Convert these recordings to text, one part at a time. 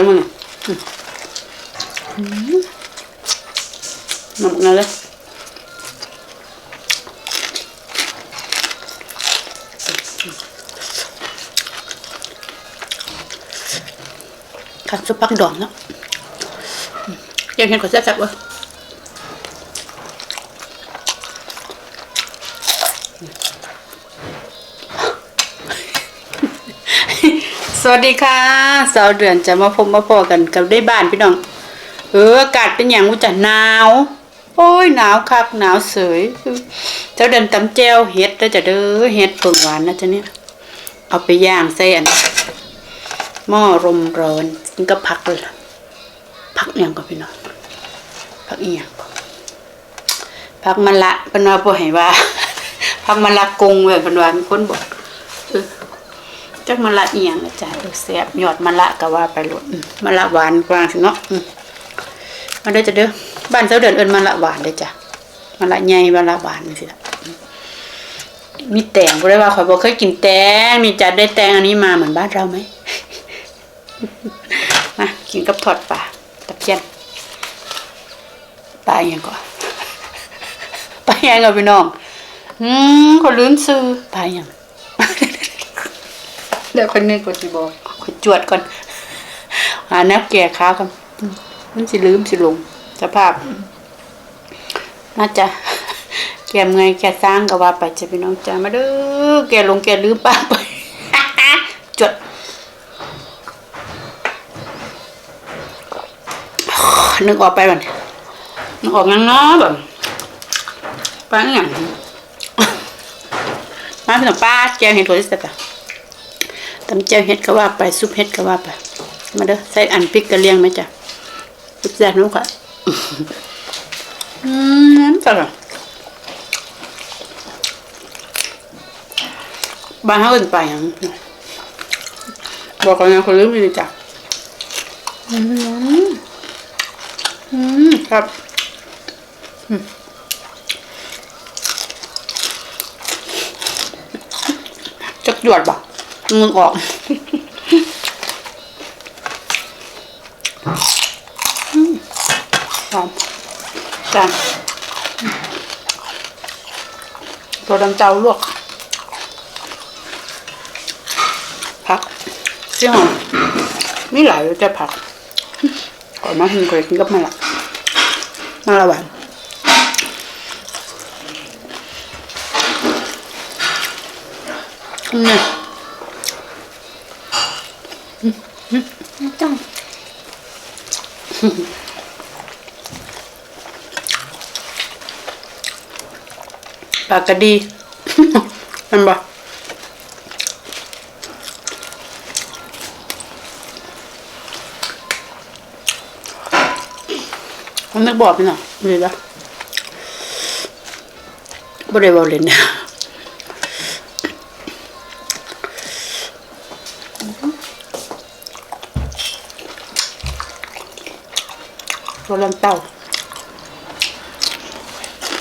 เลยมึงน้ำนั่นเลยขันสุปปักดองเนาะยังเห็นขอแซ่บๆวะ สวัสดีค่ะสาวเดือนจะมาพบมาพอกันกับได้บ้านพี่น้อง เอออากาศเป็นอย่างว่าจะหนาว โอ้ยหนาวคักหนาวเสยเจ้าเดินตำแจวเฮ็ดแล้วจะเด้อเฮ็ดเพิ่งหวานนะจ๊ะเนี่ยเอาไปย่างใส่อันหม้อลมร้อนมันก็พักเลยพักอหย่างก็พี่น้องพักเอียงพักมะละเป็นว่าบ่ให้ว่าพักมะละกงเว้ยเป็นว่ามีคนบอก จักมะละเอียงนะจ๊ะเออแซ่บยอดมะละก็ว่าไปโลดมะละหวานกว่าสิเนาะมาเด้อจ้ะเด้อบ้านเสาเดินเอิ้นมะละหวานเด้อจ้ะมะละใหญ่มะละหวานจังซี่ล่ะมีแตงบ่ได้ว่าข่อยบ่เคยกินแตงนี่จ้ะได้แตงอันนี้มาเหมือนบ้านเราไหมมากินกับทอดปลาตะเพียนปลาอหยังก่อนปลาอหยังกับพี่น้อง อืมเขาลืมซื้อปลาอหยัง เดี๋ยวคนนึงกดสิบอกกดจวดก่อนหาแนบแก่ขาก่อนมันสิลืมสิลงสภาพ น่าจะแกมไงแกสร้างก็ว่าไปจะพี่น้องจ้ามาเด้อแกลงแกลืมป้าไปจดนึกออกไปก่อนนึกออกงั้นเนาะแบบป้าอย่างมาพี่น้องป้าแกเห็นตัวที่สุดอะ ตำเจียวเฮ็ดก็ว่าไปซุปเฮ็ดก็ว่าไป มาเด้อใส่อันพริกกระเลียงไหมจ้ะซุปแซ่บนู้นค่ะอืมจ้ะบ้านเขาเอินไปยังบอกกันนะคนลืมเลยจ้ะอืมอืมครับอืมจักหยวดบ่ มึงออกหอมจานตัวดำเจ้าลวกผักเสี่ยงหอมมีหลายเลยแต่ผัก ก่อนมาหินเคยกินกับมันละมันละหวานนี่ต้ องปากกะดีมันบ่มันนึกบอกไปหน่อยเลยละบ่ได้บอกเล่นนะ ตัวลำเต้า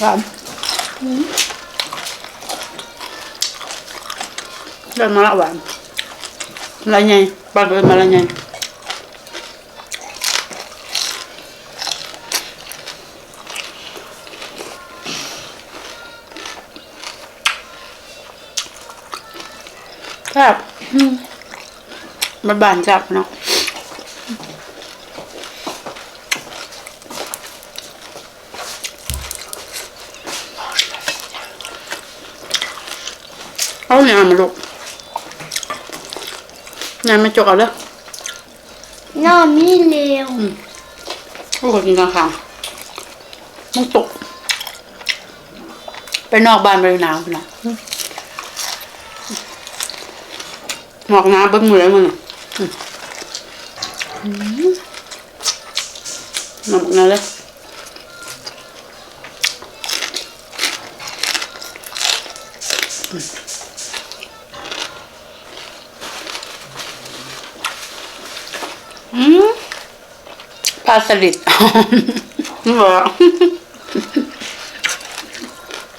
ครับเริ่มมาละหวานละไงปากเริ่มมาละไงครับมันบานจับเนาะ เอาเนี่ยมาลูกงานมาจกเอาเลยน้อมีเร็วลูกก็กินกลางคางมันตก ไปนอกบ้านไปหนาวไปนะหมอกหนาเบิ้งมือเลยมึงอืมอืมหมอกหนาเลย อืมปลาสลิดนี่เหรอ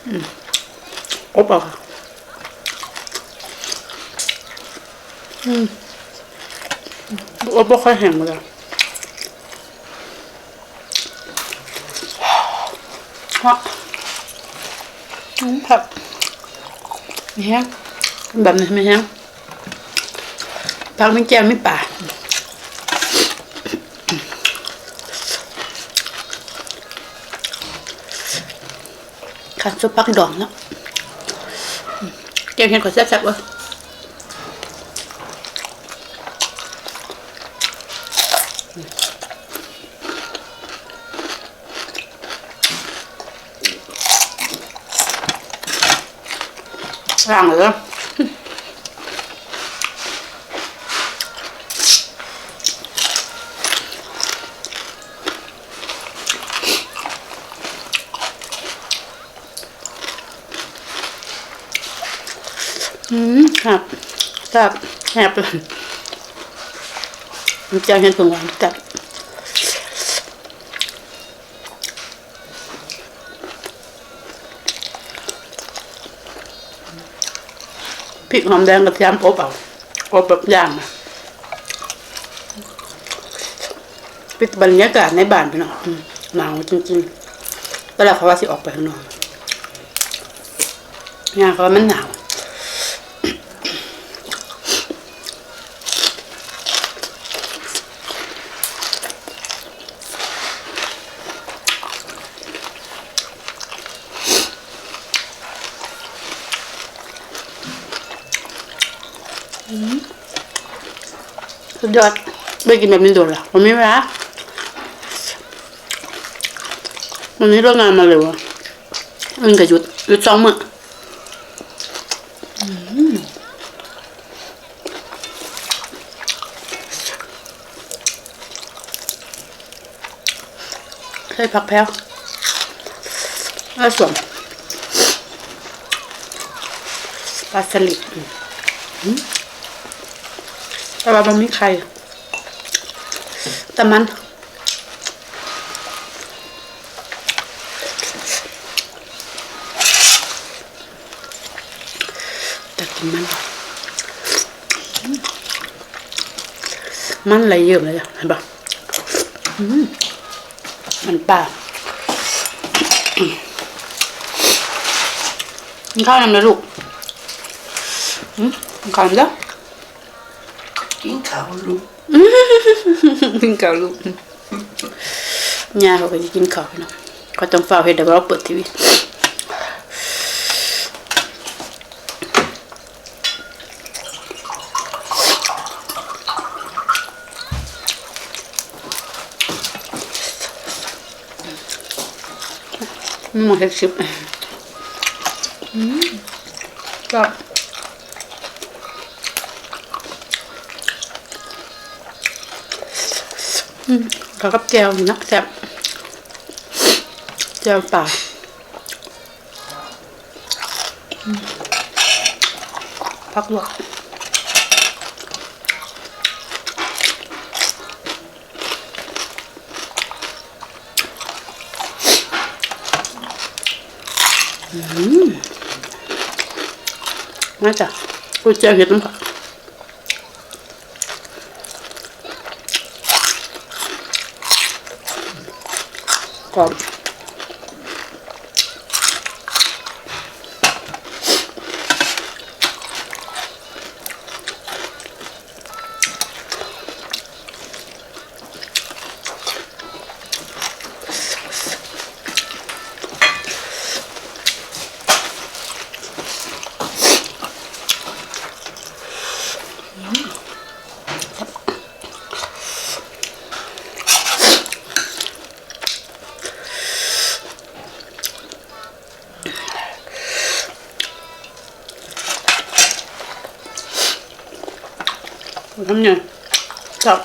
อืมอบอะอืมบว่าบ่ค่อยแห้งเหมือนกันเพราะอืมผักไม่แห้งแบบนี้ไม่แห้งผักไม่แจ่มไม่ป่า ค่ะซุปผักดองเนาะอืมแกงเห็ดก็แซ่บๆว้ยล่างเลย ครับครับแฮบเลยมันจะเห็นผงหวานจัดพริกหอมแดงกระเทียมอบเอาอบแบบย่างนะป็นบรรยากาศในบ้านพี่น้องอืมหนาวจริงๆแล้วเขาว่าสิออกไปข้างนอกงานเขาว่ามันหนาว สุดยอดไม่กินแบบนี้โดนหรอวันนี้เวลาวันนี้เลิกงานมาเร็วะอึนกับหยุดหยุดสองมือใส่ผักแพรวแล้วส่วนปลาสลิดอืม แต่ว่ามันไม่ไข่แต่มันแต่กินมัน มันไหลเยอะเลยอะเห็นปะมันป่ากินข้าวนำเลยลูกกินข้าวนำเด้อ กินข้าวลูกกินข้าวลูกย่าเขาก็จะกินข้าวพี่น้องเขาต้องเฝ้าเห็ดเดี๋ยวเราเปิดทีวีไม่หมดเห็ดชิบอืมก็ เขากับแจวนี่เนาะแซ่บแจวป่าพักลวกอืมมาจ้ะกูแจวเห็ดน้ำผัก ก จับ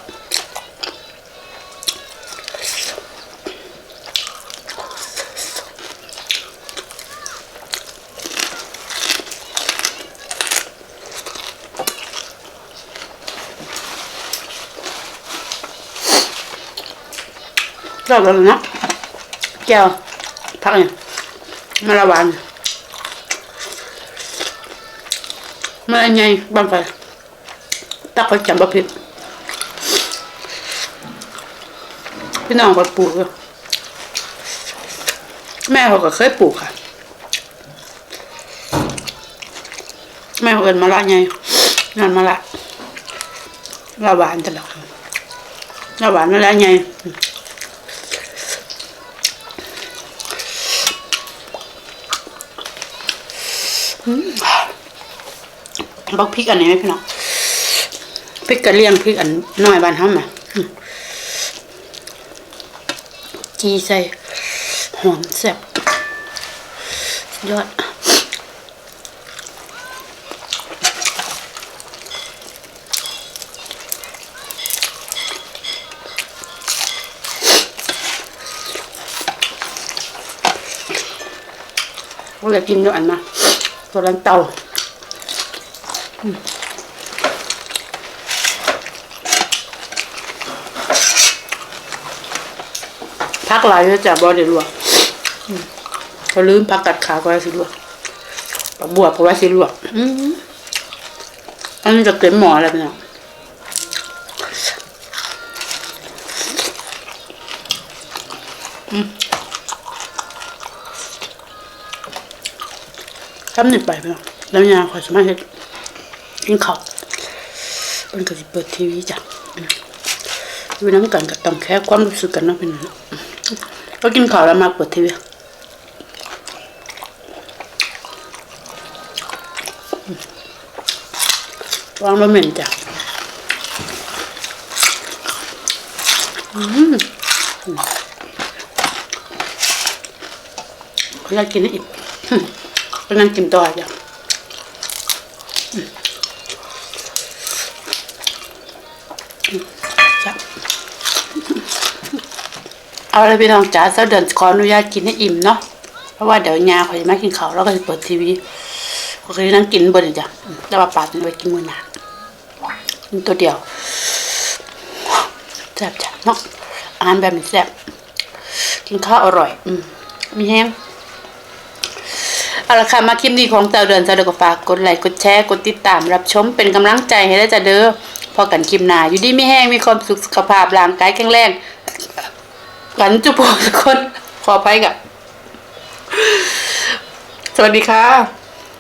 จับแล้วนะแก้วพักเนี่ยมาล พี่น้องก็ปลูกแม่เขาก็เคยปลูกค่ะ แม่เขาเอินมาละไงงานมาละละหวานตลอดละหวานมาละไงบอกพริกอันไหนไหมพี่น้องพริกกระเลียงพริกอันน้อยบานห้ำอะ ดีใส่หอมแซ่บยอดเราอยกินด้วยอันมาตัวรันเตา พักหลายจะจับบอเดี๋ยวลวกเขาลืมพักกัดขาก็ไว้สิลวกปักบวบก็ไว้สิลวกอันนี้จะเต็มหมอแล้วเนี่ยทำหนึ่งไปพี่น้องแล้วยาขอสมาเฮ็ดกินข้าวเป็นก็สิเปิดทีวีจ้ะอยู่น้ำกันก็ต้องแค่ความรู้สึกกันเนาะพี่น้องอืม ก็กินข้าวแล้วมาเปิดทีวีอืมวางบะเหม็นจ้ะอืมอืมเขาอยากกินอีกก็นั่งกินต่อจ้ะอืมอืมจ้ะ เอาเลยพี่น้องจ๋าเสาเดือนขออนุญาตกินให้อิ่มเนาะเพราะว่าเดี๋ยวยาเขาจะมากินข้าวแล้วก็จะเปิดทีวีก็คือนั่งกินบนจ้ะแล้วว่าปาดมันไว้กินมือหนาตัวเดียวแซ่บจ้ะเนาะอาหารแบบนี้แซ่บกินข้าวอร่อย อืมมีแห้งเอาละค่ะมาคลิปนี้ของเจ้าเดือนเจ้าเดือนก็ฝากกดไลค์กดแชร์กดติดตามรับชมเป็นกำลังใจให้ได้จ้ะเด้อพอกันคลิปหน้าอยู่ดีไม่แห้งมีความสุขสุขภาพร่างกายแข็งแรง กันจุบทุกคน ขอไปกับ สวัสดีค่ะ